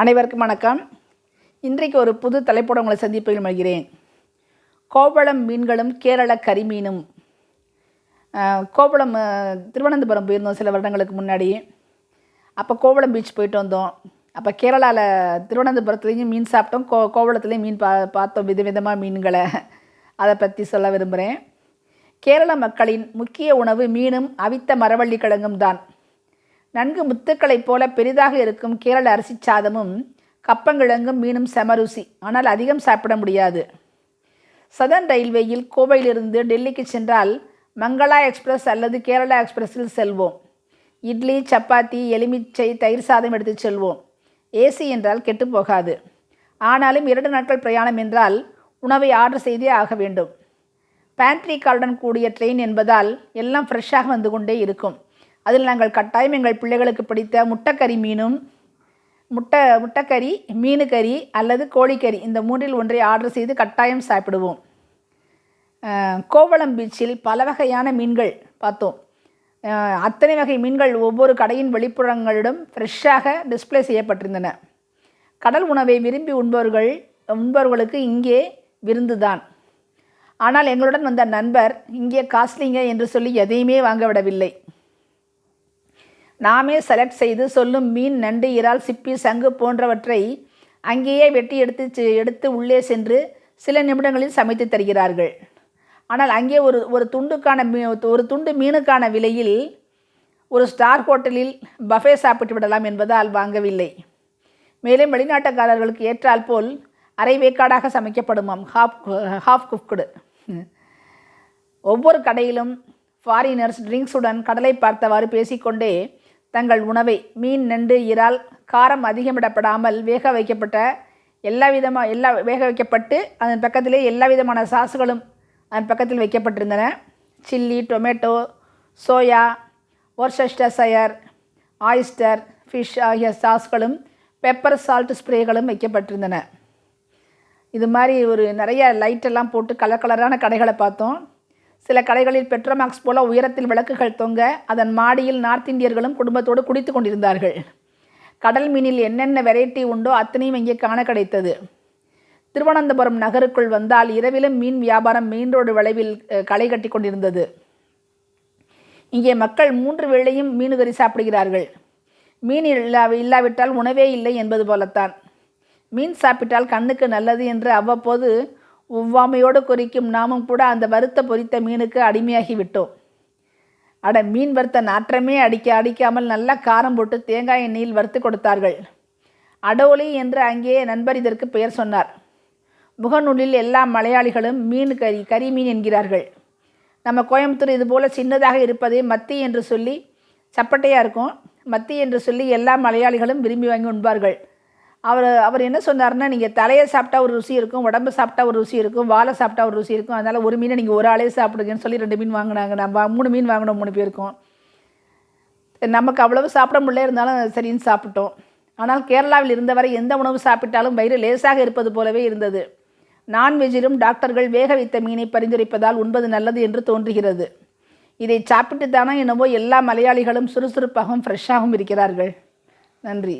அனைவருக்கும் வணக்கம். இன்றைக்கு ஒரு புது தலைப்போட உங்களை சந்திப்பில் மகிழ்கிறேன். கோவளம் மீன்களும் கேரள கரிமீனும் கோவளம் திருவனந்தபுரம் போயிருந்தோம் சில வருடங்களுக்கு முன்னாடி. அப்போ கோவளம் பீச் போயிட்டு வந்தோம். அப்போ கேரளாவில் திருவனந்தபுரத்துலேயும் மீன் சாப்பிட்டோம். கோ கோவளத்துலேயும் மீன் பா பார்த்தோம் விதவிதமாக மீன்களை. அதை பற்றி சொல்ல விரும்புகிறேன் கேரள மக்களின் முக்கிய உணவு மீனும் அவித்த மரவள்ளி கிழங்கும் தான் நன்கு முத்துக்களைப் போல பெரிதாக இருக்கும் கேரள அரிசி சாதமும் கப்பங்கிழங்கும் மீனும் செமருசி. ஆனால் அதிகம் சாப்பிட முடியாது. சதர்ன் ரயில்வேயில் கோவையிலிருந்து டெல்லிக்கு சென்றால் மங்களா எக்ஸ்பிரஸ் அல்லது கேரளா எக்ஸ்பிரஸில் செல்வோம். இட்லி சப்பாத்தி எலுமிச்சை தயிர் சாதம் எடுத்து செல்வோம். ஏசி என்றால் கெட்டு போகாது. ஆனாலும் இரண்டு நாட்கள் பிரயாணம் என்றால் உணவை ஆர்டர் செய்தே ஆக வேண்டும். பேண்ட்ரி கார்டன் கூடிய ட்ரெயின் என்பதால் எல்லாம் ஃப்ரெஷ்ஷாக வந்து கொண்டே இருக்கும். அதில் நாங்கள் கட்டாயம் எங்கள் பிள்ளைகளுக்கு பிடித்த முட்டைக்கறி மீனும் முட்டை முட்டைக்கறி மீனுக்கறி அல்லது கோழிக்கறி இந்த மூன்றில் ஒன்றை ஆர்டர் செய்து கட்டாயம் சாப்பிடுவோம். கோவளம் பீச்சில் பல வகையான மீன்கள் பார்த்தோம். அத்தனை வகை மீன்கள் ஒவ்வொரு கடையின் வெளிப்புறங்களிடம் ஃப்ரெஷ்ஷாக டிஸ்ப்ளே செய்யப்பட்டிருந்தன. கடல் உணவை விரும்பி உண்பவர்கள் உண்பவர்களுக்கு இங்கே விருந்துதான். ஆனால் எங்களுடன் வந்த நண்பர் இங்கே காஸ்ட்லிங்க என்று சொல்லி எதையுமே வாங்க விடவில்லை. நாமே செலக்ட் செய்து சொல்லும் மீன் நண்டு இறால் சிப்பி சங்கு போன்றவற்றை அங்கேயே வெட்டி எடுத்து செ- எடுத்து உள்ளே சென்று சில நிமிடங்களில் சமைத்து தருகிறார்கள். ஆனால் அங்கே ஒரு ஒரு துண்டுக்கான மீ ஒரு துண்டு மீனுக்கான விலையில் ஒரு ஸ்டார் ஹோட்டலில் பஃபே சாப்பிட்டு விடலாம் என்பதால் வாங்கவில்லை. மேலும் வெளிநாட்டுக்காரர்களுக்கு ஏற்றால் போல் அரை வேக்காடாக சமைக்கப்படுமாம். ஹாஃப் ஹாஃப் குக்குடு ஒவ்வொரு கடையிலும் ஃபாரினர்ஸ் ட்ரிங்க்ஸுடன் கடலை பார்த்தவாறு பேசிக்கொண்டே தங்கள் உணவை மீன் நண்டு இறால் காரம் அதிகமிடப்படாமல் வேக வைக்கப்பட்ட எல்லா விதமாக எல்லா வேக வைக்கப்பட்டு அதன் பக்கத்திலே எல்லா விதமான சாஸுகளும் அதன் பக்கத்தில் வைக்கப்பட்டிருந்தன. Chilli tomato soya worcestershire oyster fish ஆகிய சாஸ்களும் பெப்பர் சால்ட் ஸ்ப்ரேகளும் வைக்கப்பட்டிருந்தன. இது மாதிரி ஒரு நிறைய லைட்டெல்லாம் போட்டு கலர் கலரான கடைகளை பார்த்தோம். சில கடைகளில் பெட்ரோமாக்ஸ் போல உயரத்தில் விளக்குகள் தொங்க அதன் மாடியில் நார்த் இந்தியர்களும் குடும்பத்தோடு குடித்து கொண்டிருந்தார்கள். கடல் மீனில் என்னென்ன வெரைட்டி உண்டோ அத்தனையும் இங்கே காண கிடைத்தது. திருவனந்தபுரம் நகருக்குள் வந்தால் இரவிலும் மீன் வியாபாரம் மெயின் ரோடு வளைவில் களை கட்டி கொண்டிருந்தது. இங்கே மக்கள் மூன்று வேளையும் மீனுகறி சாப்பிடுகிறார்கள். மீன் இல்லா இல்லாவிட்டால் உணவே இல்லை என்பது போலத்தான். மீன் சாப்பிட்டால் கண்ணுக்கு நல்லது என்று அவ்வப்போது ஒவ்வாமையோடு குறிக்கும் நாமும் கூட அந்த வறுத்த பொரித்த மீனுக்கு அடிமையாகி விட்டோம் அட மீன் வறுத்த நாற்றமே அடிக்க அடிக்காமல் நல்லா காரம் போட்டு தேங்காய் எண்ணெயில் வறுத்து கொடுத்தார்கள். அடோலி என்று அங்கே நண்பர் இதற்கு பெயர் சொன்னார். முகநூலில் எல்லா மலையாளிகளும் மீன் கறி கறி மீன் என்கிறார்கள். நம்ம கோயம்புத்தூர் இதுபோல் சின்னதாக இருப்பதை மத்தி என்று சொல்லி சப்பட்டையாக இருக்கும். மத்தி என்று சொல்லி எல்லா மலையாளிகளும் விரும்பி வாங்கி உண்பார்கள். அவர் அவர் என்ன சொன்னார்னா நீங்கள் தலையை சாப்பிட்டா ஒரு ருசி இருக்கும் உடம்பு சாப்பிட்டா ஒரு ருசி இருக்கும் வாழை சாப்பிட்டா ஒரு ருசி இருக்கும். அதனால் ஒரு மீனை நீங்கள் ஒரு ஆளே சாப்பிடுங்கன்னு சொல்லி ரெண்டு மீன் வாங்கினாங்க. நம்ம மூணு மீன் வாங்கினோம் மூணு பேருக்கும். நமக்கு அவ்வளவு சாப்பிட முடியல இருந்தாலும் சரின்னு சாப்பிட்டோம். ஆனால் கேரளாவில் இருந்தவரை எந்த உணவு சாப்பிட்டாலும் வயிறு லேசாக இருப்பது போலவே இருந்தது. நான்வெஜ்ஜிலும் டாக்டர்கள் வேக வைத்த மீனை பரிந்துரைப்பதால் உண்பது நல்லது என்று தோன்றுகிறது. இதை சாப்பிட்டு தானே என்னவோ எல்லா மலையாளிகளும் சுறுசுறுப்பாகவும் ஃப்ரெஷ்ஷாகவும் இருக்கிறார்கள். நன்றி.